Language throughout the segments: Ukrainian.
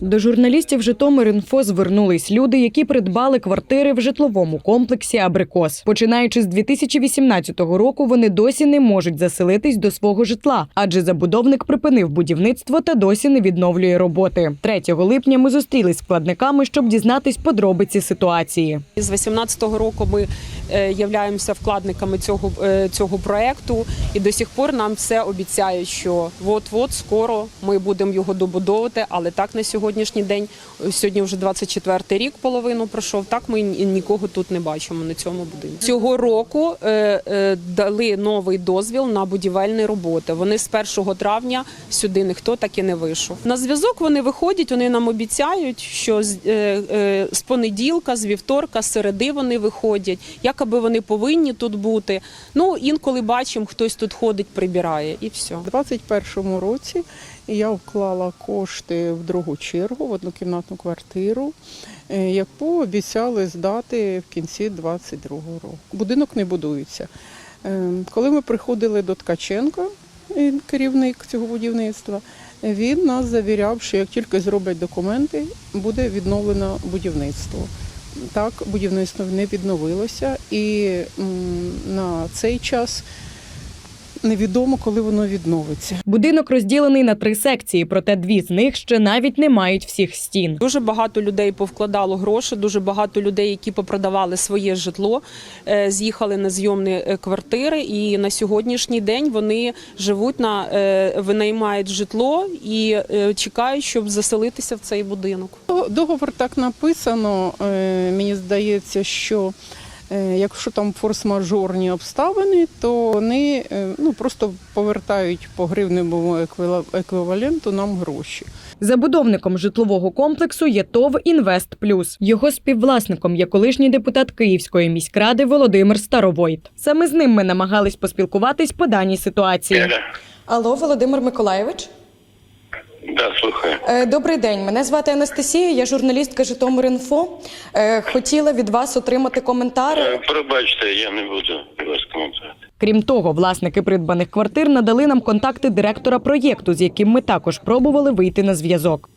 До журналістів Житомир.Інфо звернулись люди, які придбали квартири в житловому комплексі Абрикос. Починаючи з 2018 року, вони досі не можуть заселитись до свого житла, адже забудовник припинив будівництво та досі не відновлює роботи. 3 липня ми зустрілись з вкладниками, щоб дізнатись подробиці ситуації. З 18-го року ми е, являємося вкладниками цього, е, цього проекту, і до сих пор нам все обіцяють, що от-от скоро ми будемо його добудовувати. Але так на сьогоднішній день, сьогодні вже 24-й рік, половину пройшов. Так ми нікого тут не бачимо на цьому будинку. Цього року е, е, дали новий дозвіл на будівельні роботи. Вони з 1 травня сюди ніхто так і не вийшов. На зв'язок вони виходять. Вони нам обіцяють, що з, е, понеділка, з вівторка, з середи вони виходять. Якоби вони повинні тут бути. Ну інколи бачимо, хтось тут ходить, прибирає, і все. У 2021 році я вклала кошти в другу чергу в однокімнатну квартиру, е, яку обіцяли здати в кінці 2022 року. Будинок не будується. Е, Коли ми приходили до Ткаченка, е, керівник цього будівництва, він нас завіряв, що як тільки зроблять документи, буде відновлено будівництво. Так, будівництво не відновилося, і на цей час невідомо, коли воно відновиться. Будинок розділений на три секції, проте дві з них ще навіть не мають всіх стін. Дуже багато людей повкладало гроші, дуже багато людей, які попродавали своє житло, е, з'їхали на зйомні е, квартири, і на сьогоднішній день вони живуть на е, винаймають житло і чекають, щоб заселитися в цей будинок. Договор так написано. Мені здається, що якщо там форс-мажорні обставини, то вони е, ну, просто повертають по гривневому еквіла- еквіваленту нам гроші. Забудовником житлового комплексу є ТОВ Інвест Плюс. Його співвласником є колишній депутат Київської міськради Володимир Старовойт. Саме з ним ми намагались поспілкуватись по даній ситуації. Алло, Володимир Миколаєвич. Да, слухаю. Е, Добрий день. Мене звати Анастасія. Я журналістка Житомир.Інфо. Е, Хотіла від вас отримати коментар. Е, Пробачте, я не буду вас коментувати. Крім того, власники придбаних квартир надали нам контакти директора проєкту, з яким ми також пробували вийти на зв'язок.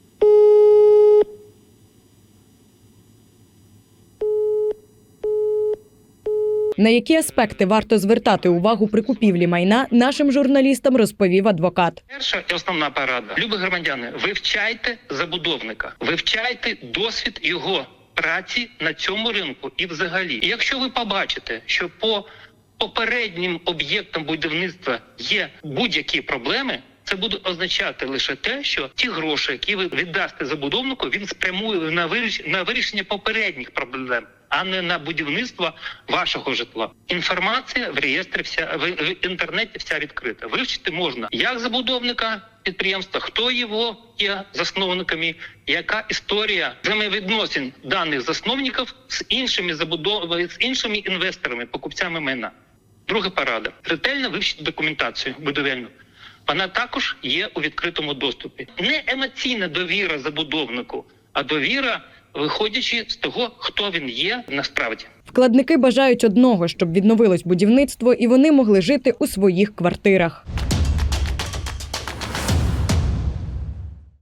На які аспекти варто звертати увагу при купівлі майна, нашим журналістам розповів адвокат. Перша і основна порада. Любі громадяни, вивчайте забудовника, вивчайте досвід його праці на цьому ринку і взагалі. І якщо ви побачите, що по попереднім об'єктам будівництва є будь-які проблеми. Це буде означати лише те, що ті гроші, які ви віддасте забудовнику, він спрямує на виріш- на вирішення попередніх проблем, а не на будівництво вашого житла. Інформація в реєстрі вся в, інтернеті вся відкрита. Вивчити можна як забудовника підприємства, хто його є засновниками, яка історія взаємовідносин даних засновників з іншими забудовами, з іншими інвесторами, покупцями майна. Друга порада: ретельно вивчити документацію будівельну. Вона також є у відкритому доступі. Не емоційна довіра забудовнику, а довіра, виходячи з того, хто він є насправді. Вкладники бажають одного, щоб відновилось будівництво і вони могли жити у своїх квартирах.